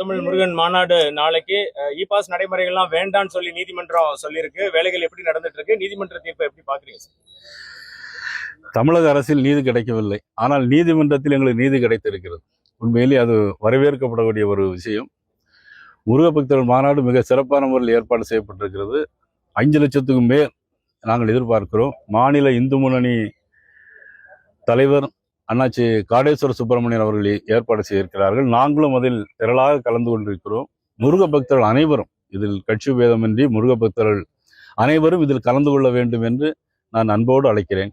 முத்தமிழ் முருகன் மாநாடு நாளைக்கு e pass நடைமுறைகள்லாம் வேண்டாம்னு சொல்லி நீதிமன்றம் சொல்லியிருக்கு. வேலைகள் எப்படி நடந்துட்டு இருக்கு நீதிமன்ற தீர்ப்பை எப்படி பாக்குறீங்க சார்? தமிழக அரசில் நீதி கிடைக்கவில்லை. ஆனால் நீதிமன்றத்தில் எங்களுக்கு நீதி கிடைத்திருக்கிறது. உண்மையிலேயே அது வரவேற்கப்படக்கூடிய ஒரு விஷயம். முருகபக்தர்கள் மாநாடு மிக சிறப்பான முறையில் ஏற்பாடு செய்யப்பட்டிருக்கிறது. அஞ்சு லட்சத்துக்கும் மேல் நாங்கள் எதிர்பார்க்கிறோம். மாநில இந்து முன்னணி தலைவர் அண்ணாச்சி காடேஸ்வர சுப்பிரமணியன் அவர்கள் ஏற்பாடு செய்திருக்கிறார்கள். நாங்களும் அதில் திரளாக கலந்து கொண்டிருக்கிறோம். முருக பக்தர்கள் அனைவரும் இதில் கட்சி பேதமின்றி முருக பக்தர்கள் அனைவரும் இதில் கலந்து கொள்ள வேண்டும் என்று நான் அன்போடு அழைக்கிறேன்.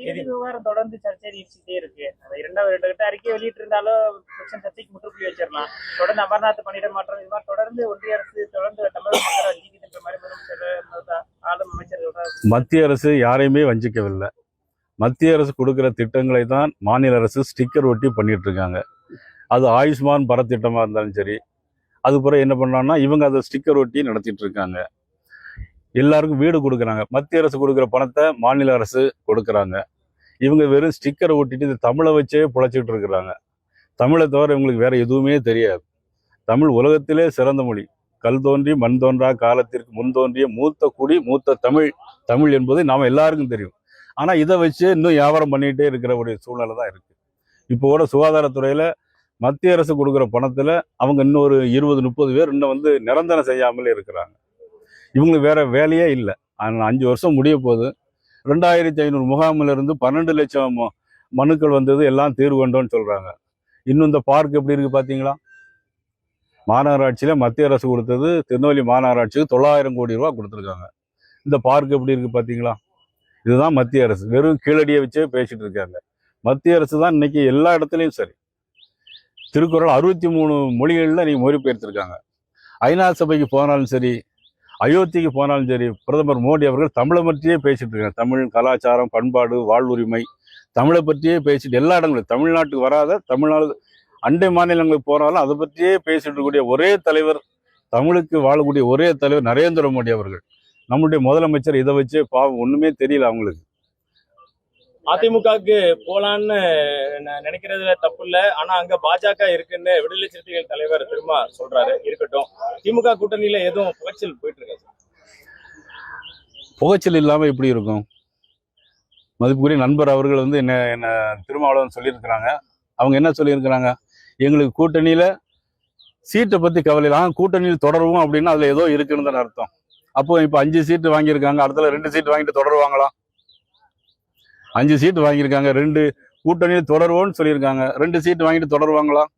நீதி விவகாரம் தொடர்ந்து சர்ச்சை நீடிச்சுட்டே இருக்கு. அந்த இரண்டாவது ரெண்டு கட்ட அறிக்கை வெளியிட்டு இருந்தாலும் பிரச்சனை சர்ச்சைக்கு முற்றுப்புள்ளி வச்சிடலாம். தொடர்ந்து அமர்நாத் பணியிட மாற்றம் இது மாதிரி தொடர்ந்து ஒன்றிய அரசு தொடர்ந்து தமிழக மக்களை வஞ்சிக்கின்ற மாதிரி முதலமைச்சர் ஆளும் அமைச்சர்களோட மத்திய அரசு யாரையுமே வஞ்சிக்கவில்லை. மத்திய அரசு கொடுக்குற திட்டங்களை தான் மாநில அரசு ஸ்டிக்கர் ஒட்டி பண்ணிட்டு இருக்காங்க அது ஆயுஷ்மான் பரத் திட்டமாக இருந்தாலும் சரி அதுக்கப்புறம் பிறகு என்ன பண்ணுறாங்கன்னா இவங்க அதை ஸ்டிக்கர் ஒட்டி நடத்திட்டு இருக்காங்க எல்லாருக்கும் வீடு கொடுக்குறாங்க. மத்திய அரசு கொடுக்குற பணத்தை மாநில அரசு கொடுக்குறாங்க. இவங்க வெறும் ஸ்டிக்கரை ஒட்டிட்டு இந்த தமிழை வச்சே பிழைச்சிட்டு இருக்கிறாங்க தமிழை தவிர இவங்களுக்கு வேறு எதுவுமே தெரியாது. தமிழ் உலகத்திலே சிறந்த மொழி. கல் தோன்றி மண் தோன்றா காலத்திற்கு முன் தோன்றிய மூத்த குடி மூத்த தமிழ் தமிழ் என்பது நாம் எல்லாருக்கும் தெரியும். ஆனால் இதை வச்சு இன்னும் வியாபாரம் பண்ணிகிட்டே இருக்கிற ஒரு சூழ்நிலை தான் இருக்குது இப்போ கூட சுகாதாரத்துறையில் மத்திய அரசு கொடுக்குற பணத்தில் அவங்க இன்னொரு இருபது முப்பது பேர் இன்னும் வந்து நிரந்தரம் செய்யாமலே இருக்கிறாங்க. இவங்களுக்கு வேற வேலையே இல்லை. அஞ்சு வருஷம் முடிய போகுது. ரெண்டாயிரத்தி ஐநூறு முகாமிலிருந்து பன்னெண்டு லட்சம் மனுக்கள் வந்தது எல்லாம் தீர்வு கொண்டோன்னு சொல்கிறாங்க இன்னும் இந்த பார்க் எப்படி இருக்குது பார்த்தீங்களா மாநகராட்சியில் மத்திய அரசு கொடுத்தது திருநெல்வேலி மாநகராட்சிக்கு தொள்ளாயிரம் கோடி ரூபா கொடுத்துருக்காங்க. இந்த பார்க் எப்படி இருக்குது பார்த்தீங்களா இதுதான் மத்திய அரசு. வெறும் கீழடியை வச்சே பேசிட்டு இருக்காங்க. மத்திய அரசு தான் இன்னைக்கு எல்லா இடத்துலையும் சரி. திருக்குறள் அறுபத்தி மூணு மொழிகளில் நீங்கள் மொழிபெயர்த்திருக்காங்க. ஐநா சபைக்கு போனாலும் சரி அயோத்திக்கு போனாலும் சரி பிரதமர் மோடி அவர்கள் தமிழை பற்றியே பேசிட்டு இருக்காங்க. தமிழ் கலாச்சாரம் பண்பாடு வாழ்வுரிமை தமிழை பற்றியே பேசிட்டு எல்லா இடங்களும். தமிழ்நாட்டுக்கு வராத தமிழ்நாடு அண்டை மாநிலங்களுக்கு போனாலும் அதை பற்றியே பேசிட்டு இருக்கக்கூடிய ஒரே தலைவர் தமிழுக்கு வாழக்கூடிய ஒரே தலைவர் நரேந்திர மோடி அவர்கள். நம்முடைய முதலமைச்சர் இதை வச்சு பாவம் ஒண்ணுமே தெரியல அவங்களுக்கு. அதிமுகவுக்கு போலான்னு நினைக்கிறதுல தப்பு இல்ல. ஆனா அங்க பாஜக இருக்குன்னு விடுதலை சிறுத்தைகள் தலைவர் திரும்ப சொல்றாரு. இருக்கட்டும். திமுக கூட்டணியில எதுவும் புகைச்சல் போயிட்டு இருக்கு. புகைச்சல் இல்லாம எப்படி இருக்கும்? மதிப்புக்குரிய நண்பர் அவர்கள் வந்து என்ன என்ன திருமாவளவன் சொல்லியிருக்கிறாங்க. அவங்க என்ன சொல்லியிருக்கிறாங்க? எங்களுக்கு கூட்டணியில சீட்டை பத்தி கவலை இல்லை. கூட்டணியில் தொடருவோம் அப்படின்னா அதுல ஏதோ இருக்குன்னு தானே அர்த்தம். அப்போ இப்போ அஞ்சு சீட்டு வாங்கியிருக்காங்க அடுத்தல ரெண்டு சீட்டு வாங்கிட்டு தொடருவாங்களா? அஞ்சு சீட்டு வாங்கியிருக்காங்க ரெண்டு கூட்டணியில் தொடருவோன்னு சொல்லியிருக்காங்க. ரெண்டு சீட்டு வாங்கிட்டு தொடருவாங்களா?